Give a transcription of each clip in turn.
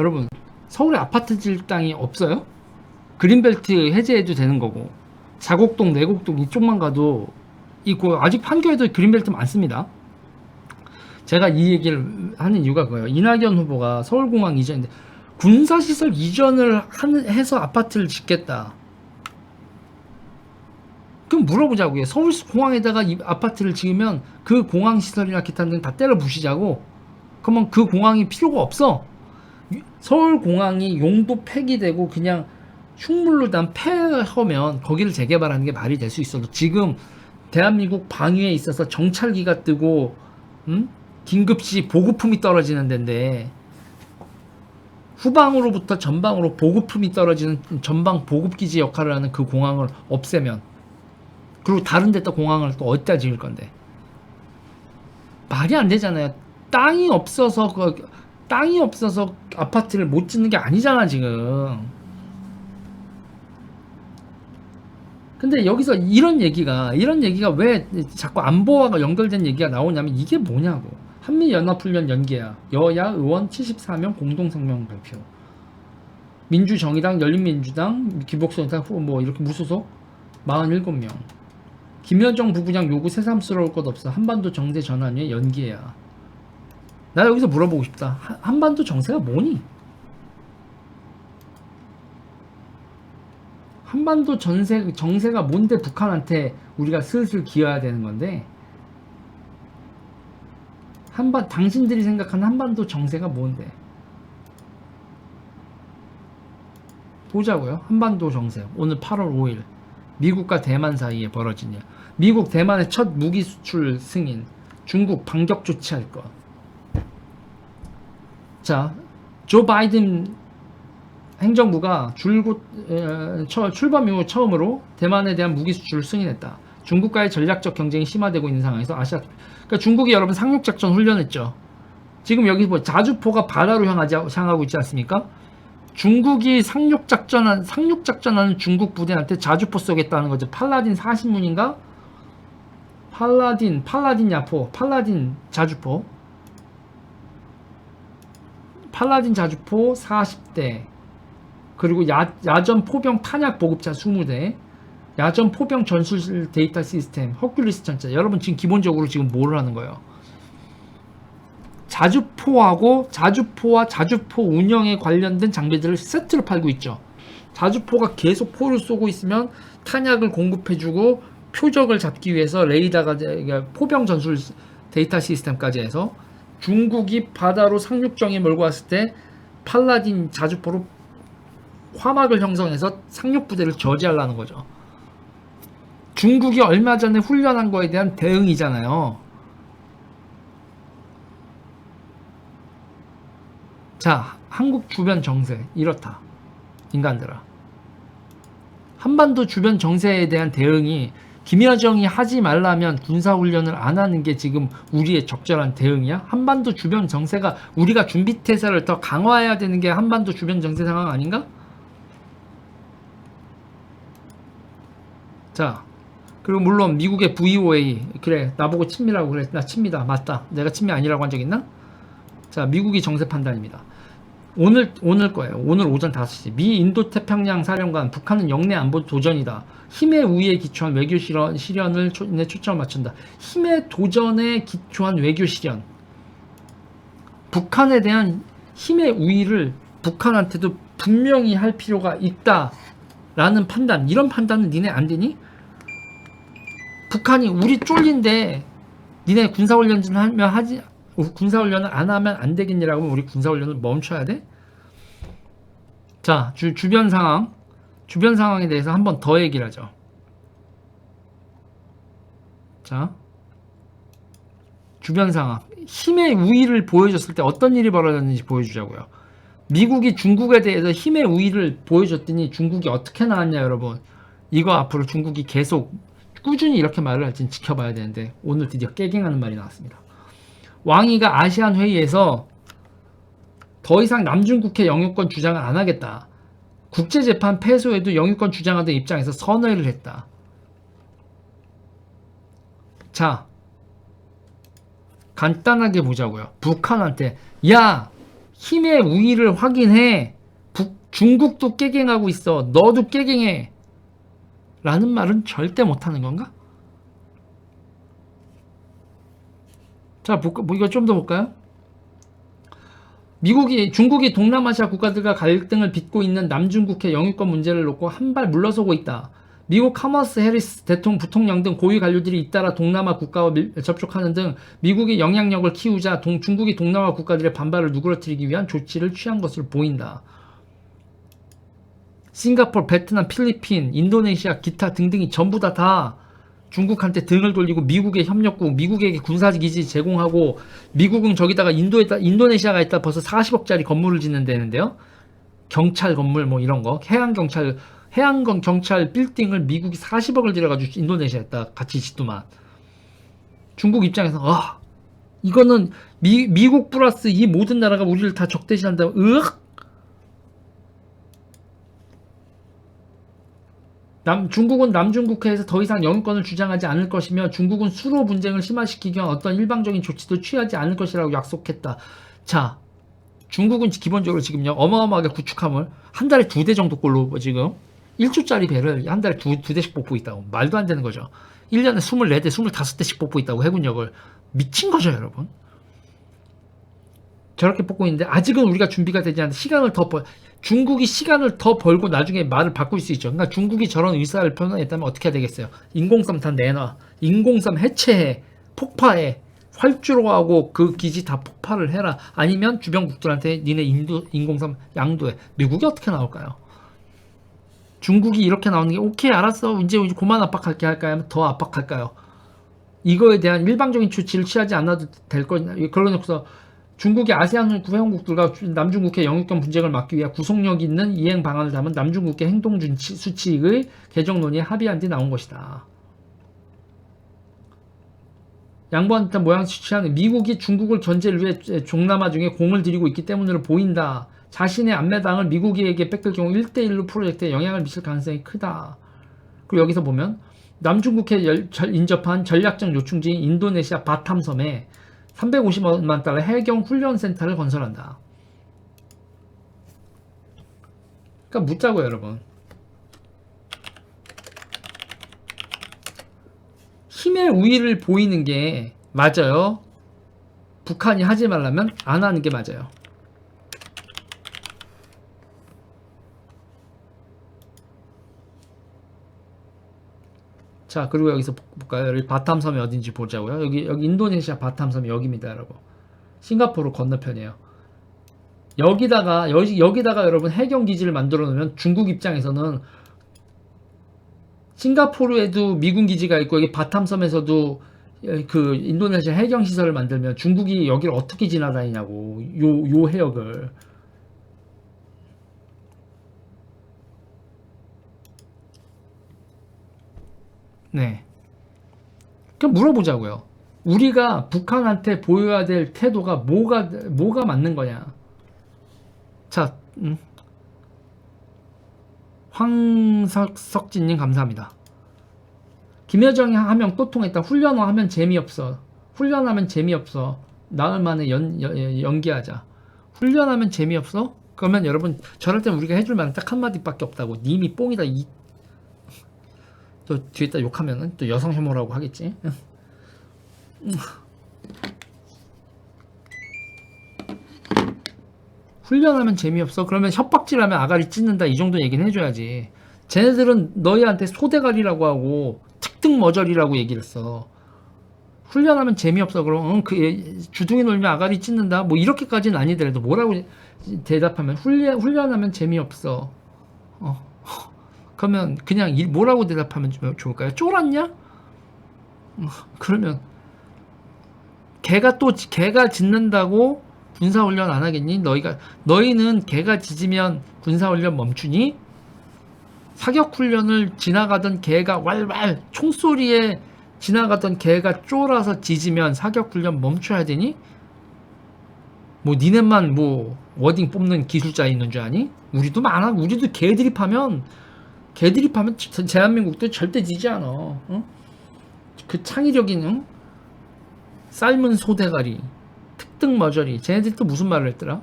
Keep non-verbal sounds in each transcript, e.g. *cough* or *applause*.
여러분 서울에 아파트 질 땅이 없어요? 그린벨트 해제해도 되는 거고 자곡동 내곡동 이쪽만 가도 있고 아직 판교에도 그린벨트 많습니다. 제가 이 얘기를 하는 이유가 그거예요. 이낙연 후보가 서울공항 이전인데 군사시설 이전을 한- 해서 아파트를 짓겠다. 그럼 물어보자고요. 서울 공항에다가 이 아파트를 지으면 그 공항 시설이나 기타 등다 때려 부시자고. 그러면 그 공항이 필요가 없어. 유- 서울 공항이 용도 폐기되고 그냥 흉물로 난 폐허면 거기를 재개발하는 게 말이 될 수 있어도 지금 대한민국 방위에 있어서 정찰기가 뜨고 음? 긴급시 보급품이 떨어지는 데인데 후방으로부터 전방으로 보급품이 떨어지는 전방 보급기지 역할을 하는 그 공항을 없애면 그리고 다른 데다 공항을 또 어디다 지을 건데 말이 안 되잖아요. 땅이 없어서 그 땅이 없어서 아파트를 못 짓는 게 아니잖아 지금. 근데 여기서 이런 얘기가 이런 얘기가 왜 자꾸 안보와 연결된 얘기가 나오냐면 이게 뭐냐고. 한미 연합훈련 연계야. 여야 의원 74명 공동 성명 발표. 민주정의당 열린민주당 기복선당 뭐 이렇게 무소속? 47명. 김여정 부부장 요구 새삼스러울 것 없어. 한반도 정세 전환에 연기해야 나 여기서 물어보고 싶다. 한- 한반도 정세가 뭐니? 한반도 전세 정세가 뭔데 북한한테 우리가 슬슬 기어야 되는 건데? 한반 당신들이 생각하는 한반도 정세가 뭔데? 보자고요. 한반도 정세. 오늘 8월 5일. 미국과 대만 사이에 벌어진 일. 미국 대만의 첫 무기 수출 승인. 중국 반격 조치할 것 자, 조 바이든 행정부가 줄곧 에, 처- 출범 이후 처음으로 대만에 대한 무기 수출을 승인했다. 중국과의 전략적 경쟁이 심화되고 있는 상황에서 아시아 그러니까 중국이 여러분 상륙 작전 훈련했죠. 지금 여기 뭐 자주포가 바다로 향하지 향하고 있지 않습니까? 중국이 상륙 작전한 상륙 작전하는 중국 부대한테 자주포 쏘겠다는 거죠. 팔라딘 40문인가? 팔라딘 팔라딘 야포 팔라딘 자주포 팔라딘 자주포 40대 그리고 야, 야전 포병 탄약 보급차 20대 야전 포병 전술 데이터 시스템 허큘리스 전차. 여러분 지금 기본적으로 지금 뭘 하는 거예요? 자주포하고 자주포와 자주포 운영에 관련된 장비들을 세트로 팔고 있죠. 자주포가 계속 포를 쏘고 있으면 탄약을 공급해주고 표적을 잡기 위해서 레이더가 이게 포병 전술 데이터 시스템까지 해서 중국이 바다로 상륙정에 몰고 왔을 때 팔라딘 자주포로 화막을 형성해서 상륙 부대를 저지하려는 거죠. 중국이 얼마 전에 훈련한 거에 대한 대응이잖아요. 자, 한국 주변 정세 이렇다. 인간들아. 한반도 주변 정세에 대한 대응이 김여정이 하지 말라면 군사훈련을 안 하는 게 지금 우리의 적절한 대응이야? 한반도 주변 정세가 우리가 준비태세를 더 강화해야 되는 게 한반도 주변 정세 상황 아닌가? 자, 그리고 물론 미국의 VOA 그래 나보고 친미라고 그래 나 친미다 맞다 내가 친미 아니라고 한 적 있나? 자 미국이 정세 판단입니다. 오늘 오늘 거예요. 오늘 오전 5시 미 인도 태평양 사령관 북한은 영내 안보 도전이다. 힘의 우위에 기초한 외교 실현, 실현을 초, 내 초점을 맞춘다. 힘의 도전에 기초한 외교 실현. 북한에 대한 힘의 우위를 북한한테도 분명히 할 필요가 있다라는 판단. 이런 판단은 니네 안 되니? 북한이 우리 쫄린데 니네 군사훈련 좀 하면 하지 군사훈련을 안 하면 안 되겠냐라고 하면 우리 군사훈련을 멈춰야 돼? 자, 주, 주변 상황. 주변 상황에 대해서 한 번 더 얘기를 하죠. 자. 주변 상황. 힘의 우위를 보여줬을 때 어떤 일이 벌어졌는지 보여주자고요. 미국이 중국에 대해서 힘의 우위를 보여줬더니 중국이 어떻게 나왔냐, 여러분. 이거 앞으로 중국이 계속 꾸준히 이렇게 말을 할지는 지켜봐야 되는데 오늘 드디어 깨갱하는 말이 나왔습니다. 왕이가 아시안 회의에서 더 이상 남중국해 영유권 주장을 안 하겠다. 국제재판 패소에도 영유권 주장하던 입장에서 선회를 했다. 자, 간단하게 보자고요. 북한한테 야 힘의 우위를 확인해. 북, 중국도 깨갱하고 있어. 너도 깨갱해. 라는 말은 절대 못하는 건가? 자, 볼까- 뭐 이거 좀 더 볼까요? 미국이 중국이 동남아시아 국가들과 갈등을 빚고 있는 남중국해 영유권 문제를 놓고 한 발 물러서고 있다. 미국 카머스 해리스 대통령 부통령 등 고위 관료들이 잇따라 동남아 국가와 밀- 접촉하는 등 미국의 영향력을 키우자 동- 중국이 동남아 국가들의 반발을 누그러뜨리기 위한 조치를 취한 것으로 보인다. 싱가포르, 베트남, 필리핀, 인도네시아, 기타 등등이 전부 다 다 중국한테 등을 돌리고 미국의 협력국, 미국에게 군사기지 제공하고 미국은 저기다가 인도에다 인도네시아가 있다 벌써 40억짜리 건물을 짓는다는데요. 경찰 건물 뭐 이런 거, 해양 경찰 해양 경- 경찰 빌딩을 미국이 40억을 들여가지고 인도네시아에다 같이 짓더만. 중국 입장에서 아 이거는 미, 미국 플러스 이 모든 나라가 우리를 다 적대시한다. 으악 남, 중국은 남중국해에서 더 이상 영유권을 주장하지 않을 것이며 중국은 수로 분쟁을 심화시키기 위한 어떤 일방적인 조치도 취하지 않을 것이라고 약속했다. 자, 중국은 기본적으로 지금요 어마어마하게 구축함을 한 달에 두 대 정도 꼴로 지금 1조짜리 배를 한 달에 두, 두 대씩 뽑고 있다고 말도 안 되는 거죠. 1년에 24대, 25대씩 뽑고 있다고 해군력을 미친 거죠, 여러분. 저렇게 뽑고 있는데 아직은 우리가 준비가 되지 않는데 시간을 더 벌, 중국이 시간을 더 벌고 나중에 말을 바꿀 수 있죠. 그러니까 중국이 저런 의사를 표현했다면 어떻게 해야 되겠어요? 인공섬 다 내놔. 인공섬 해체해. 폭파해. 활주로 하고 그 기지 다 폭파를 해라. 아니면 주변국들한테 니네 인도, 인공섬 양도해. 미국이 어떻게 나올까요? 중국이 이렇게 나오는 게 오케이 알았어 이제 이제 그만 압박할게 할까요? 하면 더 압박할까요? 이거에 대한 일방적인 조치를 취하지 않아도 될 거냐? 그러놓고서 중국이 아세안 회원국들과 남중국해 영유권 분쟁을 막기 위해 구속력 있는 이행 방안을 담은 남중국해 행동준치 수칙의 개정 논의에 합의한 뒤 나온 것이다. 양보한 듯한 모양 취하는 미국이 중국을 견제를 위해 종남아 중에 공을 들이고 있기 때문으로 보인다. 자신의 안매당을 미국에게 뺏길 경우 1대1로 프로젝트에 영향을 미칠 가능성이 크다. 그리고 여기서 보면 남중국해 인접한 전략적 요충지인 인도네시아 바탐섬에 350만 달러 해경 훈련 센터를 건설한다. 그러니까 묻자고요, 여러분. 힘의 우위를 보이는 게 맞아요. 북한이 하지 말라면 안 하는 게 맞아요. 자, 그리고 여기서 볼까요? 여기 바탐섬이 어딘지 보자고요. 여기 여기 인도네시아 바탐섬이 여기입니다, 여러분. 싱가포르 건너편이에요. 여기다가 여기 여기다가 여러분 해경 기지를 만들어 놓으면 중국 입장에서는 싱가포르에도 미군 기지가 있고 여기 바탐섬에서도 그 인도네시아 해경 시설을 만들면 중국이 여기를 어떻게 지나다니냐고 요 요 해역을 네. 그럼 물어보자고요. 우리가 북한한테 보여야 될 태도가 뭐가 뭐가 맞는 거냐? 자, 음. 황석진님 감사합니다. 김여정이 하면 또 통했다. 훈련어 하면 재미없어. 훈련하면 재미없어. 나흘 만에 연, 연, 연기하자. 훈련하면 재미없어? 그러면 여러분 저럴 땐 우리가 해줄 말은 딱 한마디밖에 없다고. 님이 뽕이다. 이... 또 뒤에다 욕하면은 또 여성 혐오라고 하겠지. 훈련하면 재미없어. 그러면 협박질하면 아가리 찢는다. 이 정도 얘기는 해줘야지. 쟤네들은 너희한테 소대가리라고 하고 특등 머저리라고 얘기를 했어. 훈련하면 재미없어. 그럼 응, 그 애- 주둥이 놀면 아가리 찢는다. 뭐 이렇게까지는 아니더라도 뭐라고 대답하면 훈련 훈련하면 재미없어. 어. 그러면 그냥 일- 뭐라고 대답하면 좀 좋을까요? 쫄았냐? 어, 그러면 개가 또 지- 개가 짖는다고 군사훈련 안 하겠니? 너희가 너희는 개가 짖으면 군사훈련 멈추니? 사격훈련을 지나가던 개가 왈왈 총소리에 지나가던 개가 쫄아서 짖으면 사격훈련 멈춰야 되니? 뭐 니네만 뭐 워딩 뽑는 기술자 있는 줄 아니? 우리도 많아. 우리도 개 드립하면 개드립하면 대한민국도 절대 지지 않아. 어? 그 창의적인 응? 삶은 소대가리, 특등 머저리. 쟤네들이 또 무슨 말을 했더라?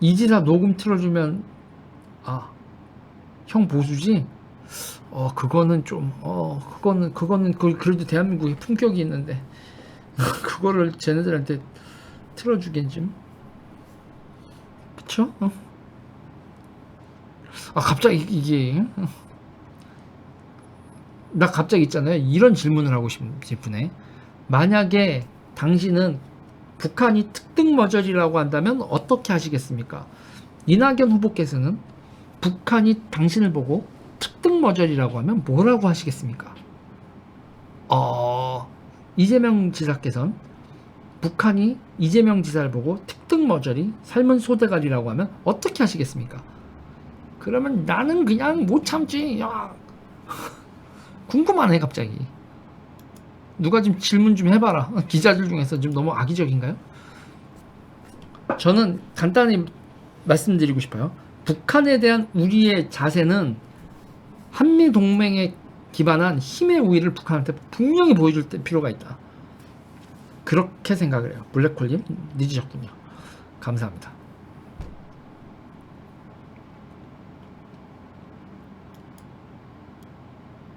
이지사 녹음 틀어주면 아 형 보수지? 어 그거는 좀 어 그거는 그거는 그 그래도 대한민국의 품격이 있는데 *laughs* 그거를 쟤네들한테 틀어주긴 좀. 그쵸? 어? 아 갑자기 이- 이게 어. 나 갑자기 있잖아요 이런 질문을 하고 싶네 만약에 당신은 북한이 특등 머저리라고 한다면 어떻게 하시겠습니까? 이낙연 후보께서는 북한이 당신을 보고 특등 머저리라고 하면 뭐라고 하시겠습니까? 어, 이재명 지사께서는 북한이 이재명 지사를 보고 특등 머저리, 삶은 소대가리라고 하면 어떻게 하시겠습니까? 그러면 나는 그냥 못 참지. 야, *laughs* 궁금하네 갑자기. 누가 좀 질문 좀 해봐라. *laughs* 기자들 중에서 좀 너무 악의적인가요? 저는 간단히 말씀드리고 싶어요. 북한에 대한 우리의 자세는 한미 동맹에 기반한 힘의 우위를 북한한테 분명히 보여줄 때 필요가 있다. 그렇게 생각을 해요. 블랙홀님 늦으셨군요. 감사합니다.